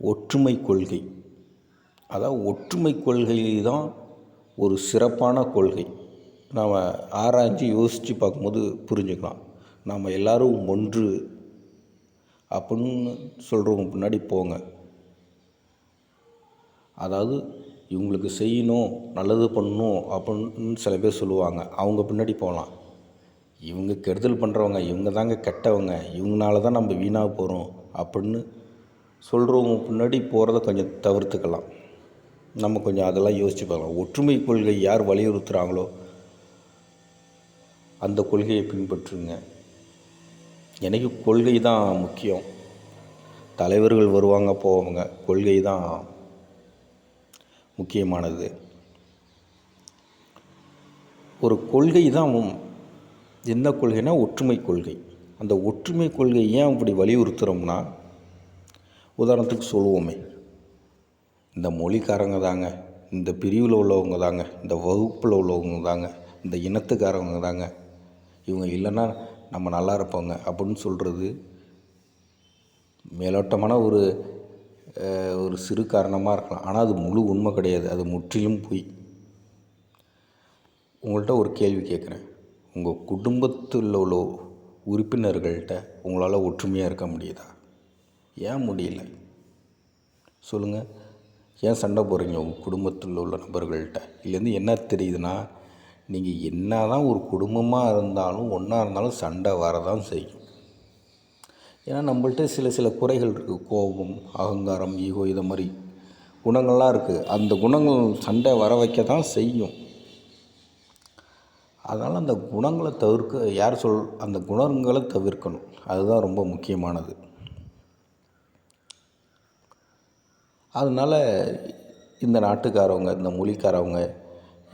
ஒற்றுமை கொள்கை. அதாவது ஒற்றுமை கொள்கை தான் ஒரு சிறப்பான கொள்கை. நாம் ஆராய்ஞ்சு யோசித்து பார்க்கும்போது புரிஞ்சுக்கலாம். நாம் எல்லோரும் ஒன்று அப்புடின்னு சொல்கிறவங்க பின்னாடி போங்க. அதாவது இவங்களுக்கு செய்யணும் நல்லது பண்ணணும் அப்புடின்னு சில பேர் சொல்லுவாங்க. அவங்க பின்னாடி போகலாம். இவங்க கெடுதல் பண்ணுறவங்க இவங்க தாங்க கெட்டவங்க இவங்கனால தான் நம்ம வீணாக போகிறோம் அப்புடின்னு சொல்கிறவங்க பின்னாடி போகிறத கொஞ்சம் தவிர்த்துக்கலாம். நம்ம கொஞ்சம் அதெல்லாம் யோசித்து பார்க்கலாம். ஒற்றுமை கொள்கை யார் வலியுறுத்துகிறாங்களோ அந்த கொள்கையை பின்பற்றுங்க. எனக்கு கொள்கை தான் முக்கியம். தலைவர்கள் வருவாங்க போவாங்க. கொள்கை தான் முக்கியமானது. ஒரு கொள்கை தான் என்ன கொள்கைனா ஒற்றுமை கொள்கை. அந்த ஒற்றுமை கொள்கை ஏன் அப்படி வலியுறுத்துகிறோம்னா உதாரணத்துக்கு சொல்லுவோமே. இந்த மொழிக்காரங்க தாங்க இந்த பிரிவில் உள்ளவங்க தாங்க இந்த வகுப்பில் உள்ளவங்க தாங்க இந்த இனத்துக்காரவங்க தாங்க இவங்க இல்லைன்னா நம்ம நல்லா இருப்போங்க அப்படின்னு சொல்கிறது மேலோட்டமான ஒரு ஒரு சிறு காரணமாக இருக்கலாம். ஆனால் அது முழு உண்மை கிடையாது. அது முற்றிலும் பொய். உங்கள்கிட்ட ஒரு கேள்வி கேட்குறேன். உங்கள் குடும்பத்தில் உள்ள உறுப்பினர்கள்கிட்ட உங்களால் ஒற்றுமையாக இருக்க முடியுதா? ஏன் முடியல? சொல்லுங்கள் ஏன் சண்டை போடுறீங்க? உங்கள் குடும்பத்தில் உள்ள நபர்கள்கிட்ட இதுலேருந்து என்ன தெரியுதுன்னா நீங்கள் என்ன தான் ஒரு குடும்பமாக இருந்தாலும் ஒன்றா இருந்தாலும் சண்டை வரதான் செய்யும். ஏன்னா நம்மள்ட்ட சில சில குறைகள் இருக்குது கோபம் அகங்காரம் ஈகோ இதை மாதிரி குணங்கள்லாம் இருக்குது அந்த குணங்கள் சண்டை வர வைக்க தான் செய்யும். அதனால் அந்த குணங்களை தவிர்க்க யார் சொல் அந்த குணங்களை தவிர்க்கணும். அதுதான் ரொம்ப முக்கியமானது. அதனால் இந்த நாட்டுக்காரவங்க இந்த மொழிக்காரவங்க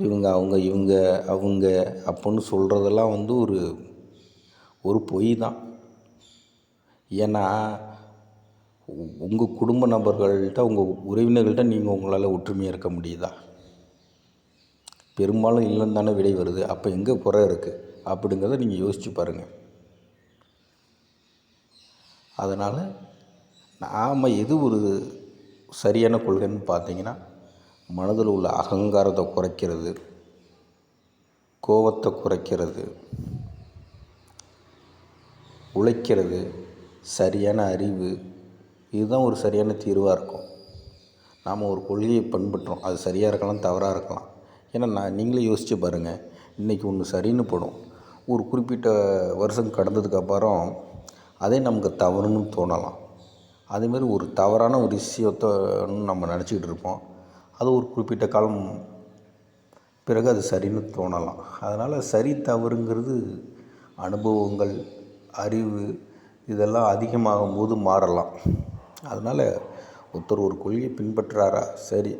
இவங்க அவங்க இவங்க அவங்க அப்புடின்னு சொல்கிறதெல்லாம் வந்து ஒரு ஒரு பொய் தான். ஏன்னா உங்கள் குடும்ப நபர்கள்கிட்ட உங்கள் உறவினர்கள்கிட்ட நீங்கள் உங்களால் ஒற்றுமையாக இருக்க முடியுதா? பெரும்பாலும் இல்லைன்னு தானே விடை வருது. அப்போ எங்கே குறை இருக்குது அப்படிங்கிறத நீங்கள் யோசித்து பாருங்கள் அதனால் நாம் எது ஒரு சரியான கொள்கைன்னு பார்த்தீங்கன்னா மனதில் உள்ள அகங்காரத்தை குறைக்கிறது கோபத்தை குறைக்கிறது உழைக்கிறது சரியான அறிவு இதுதான் ஒரு சரியான தீர்வாக இருக்கும். நாம் ஒரு கொள்கையை பண்பற்றோம் அது சரியாக இருக்கலாம் தவறாக இருக்கலாம். ஏன்னா நான் நீங்களே யோசித்து பாருங்கள் இன்றைக்கி ஒன்று சரின்னு படும். ஒரு குறிப்பிட்ட வருஷம் கடந்ததுக்கப்புறம் அதே நமக்கு தவறுன்னு தோணலாம். அதேமாரி ஒரு தவறான ஒரு விஷயத்த நம்ம நினச்சிக்கிட்டு இருப்போம். அது ஒரு குறிப்பிட்ட காலம் பிறகு அது சரின்னு தோணலாம். அதனால் சரி தவறுங்கிறது அனுபவங்கள் அறிவு இதெல்லாம் அதிகமாகும் போது மாறலாம். அதனால் ஒருத்தர் ஒரு கொள்கையை பின்பற்றுறாரா சரி.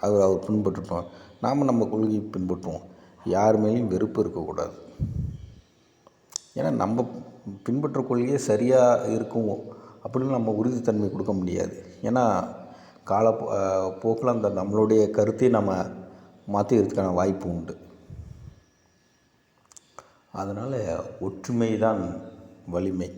அவர் அவர் பின்பற்றட்டும். நாம் நம்ம கொள்கையை பின்பற்றுவோம். யார் மேலேயும் வெறுப்பு இருக்கக்கூடாது. ஏன்னா நம்ம பின்பற்ற கொள்கையே சரியாக இருக்கும்? அப்படின்னு நம்ம உறுதித்தன்மை கொடுக்க முடியாது. ஏன்னா கால போக்கில் அந்த நம்மளுடைய கருத்தை நம்ம மாற்றிக்கிறதுக்கான வாய்ப்பு உண்டு. அதனால் ஒற்றுமை தான் வலிமை.